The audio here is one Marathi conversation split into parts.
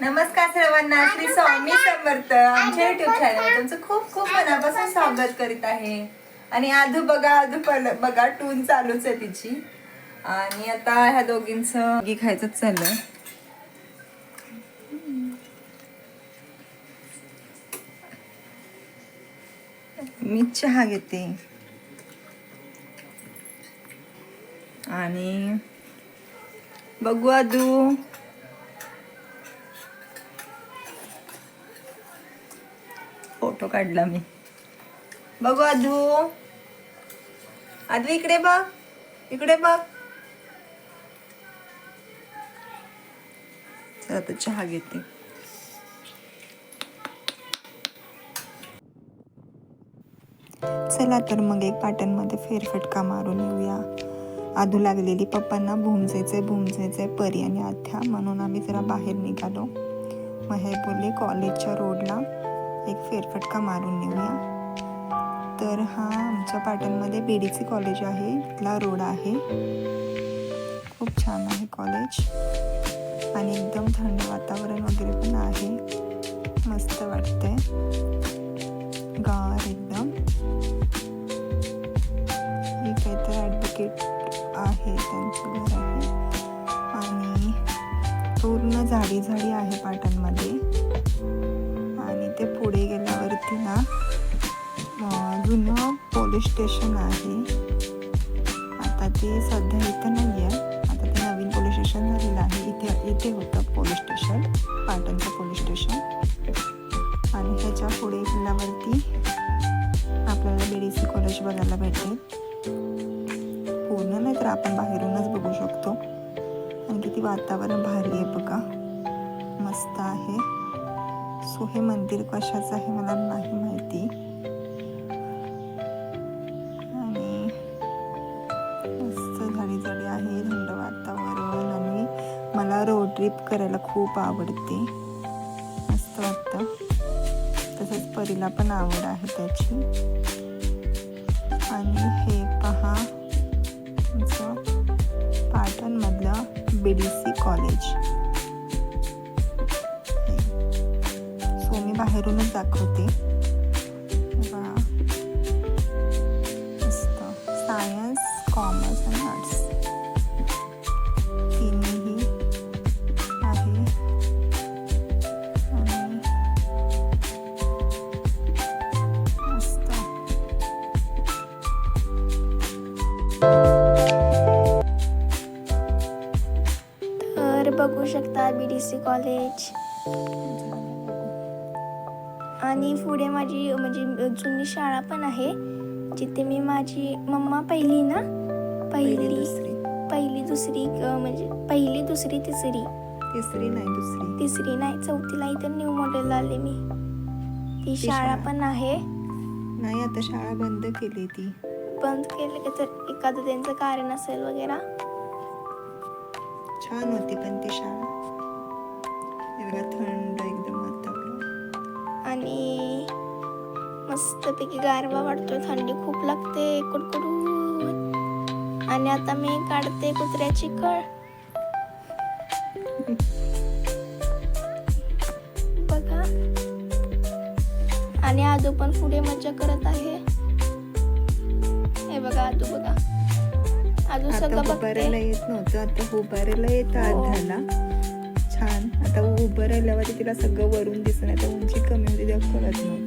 नमस्कार सर्वांना श्री स्वामी समर्थ आमच्या युट्यूब चॅनल तुमचं खूप खूप मनापासून स्वागत करीत आहे. आणि आधू बघा आधू बघा टून चालूच आहे तिची. आणि आता ह्या दोघींचं खायचं चाललंय. मी चहा घेते. आणि बघू आधू फोटो काढला मी. बघू आधू. आधू इकडे बघ. इकडे बघ. चला आता चहा घेते. चला तर मग एक पाटणमध्ये फेरफटका मारून येऊया. आधू लागलेली पप्पांना भुमजेचे भुमजेचे परी आणि आथ्या म्हणून आम्ही जरा बाहेर निघालो. मग हे बोलले कॉलेजच्या रोडला एक फेरफटका मारून नेऊया. तर हा आमच्या पाटणमध्ये बी डी सी कॉलेज आहे. इथला रोड आहे. खूप छान आहे कॉलेज. आणि एकदम थंड वातावरण वगैरे पण आहे. मस्त वाटतंय. गार एकदम. हे काहीतरी ॲडव्होकेट आहे त्यांचं घर आहे. आणि पूर्ण झाडी झाडी आहे पाटणमध्ये. आणि ते पुढे गेल्यावरती ना जुनं पोलीस स्टेशन आहे. आता ते सध्या इथं नाही आहे आता ते नवीन पोलीस स्टेशन झालेलं आहे. इथे इथे होतं पोलीस स्टेशन पाटणचं पोलीस स्टेशन आणि ह्याच्या पुढे गेल्यावरती आपल्याला बी डी सी कॉलेज बघायला भेटेल पूर्ण नाही तर आपण बाहेरूनच बघू शकतो. आणि किती वातावरण भारी आहे बघा. मस्त आहे. सो हे मंदिर कशाचं आहे मला नाही माहिती. आणि मस्त झाडी झाडी आहे थंड वातावरण आणि मला रोड ट्रिप करायला खूप आवडते. मस्त वाटतं. तसंच परीला पण आवड आहे त्याची. आणि हे पहा पाटणमधलं बी डी सी कॉलेज बाहेरूनच दाखवते. मस्त. सायन्स कॉमर्स आणि आर्ट्स तिन्ही आहे. तर बघू शकता बी डी सी कॉलेज आणि पुढे माझी म्हणजे जुनी शाळा पण आहे जिथे मी माझी मम्मा पहिली ना पहिली दुसरी. पहिली दुसरी म्हणजे पहिली दुसरी तिसरी. तिसरी नाही दुसरी. तिसरी नाही चौथीला इथं न्यू मॉडेल आले मी. ती शाळा. पण आहे. नाही आता शाळा बंद केली ती. बंद केले का तर एखादं त्यांचं कारण असेल वगैरे. छान होती पण ती शाळा. एवढा थंड मस्तपैकी गारवा वाटतोय थंडी खूप लागते कुडकुडून. आणि आता मी काढते कुत्र्याची कळ. बघा. आणि आजू पण पुढे मज्जा करत आहे. हे बघा आजू बघा. आजू सगळं उभारायला येत नव्हतं आता उभारायला येतं हो. आधाला छान. आता उभं राहिल्यावर तिला सगळं वरून आता उंची कमी होती तेव्हा कळत नव्हतं.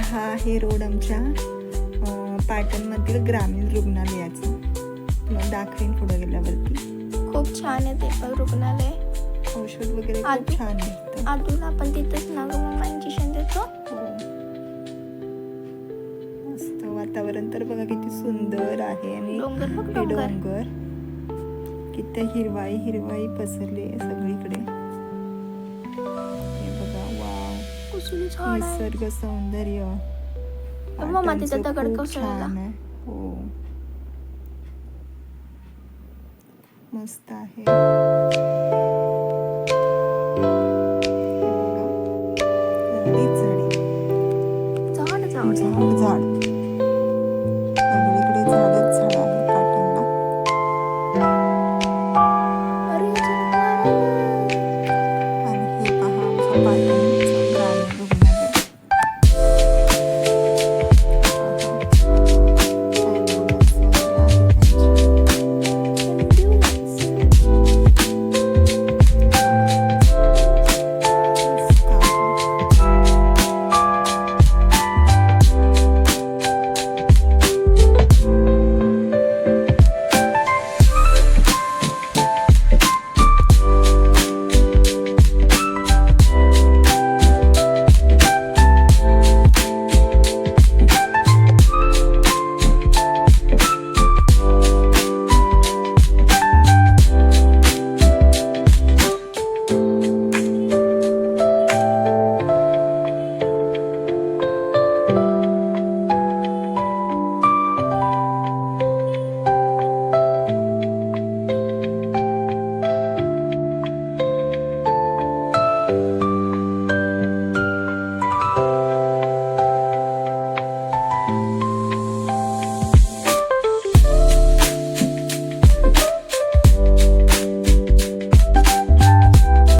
हा आहे रोड आमच्या पाटणमधील ग्रामीण रुग्णालयाचा. मग दाखवेन पुढे गेल्यावरती. खूप छान आहे ते पण रुग्णालय. औषध वगैरे खूप छान भेटतं आजूला आपण तिथंच ना गं मम्मा इंजेक्शन देतो. हो. मस्त वातावरण तर बघा किती सुंदर आहे आणि डोंगर डोंगर. डोंगर. किती हिरवाई हिरवाई पसरली आहे सगळीकडे. कुसुली झाड आहे. निसर्ग सौंदर्य तर मम्मा पाटांचं दगड कोसळला. हो मस्त आहे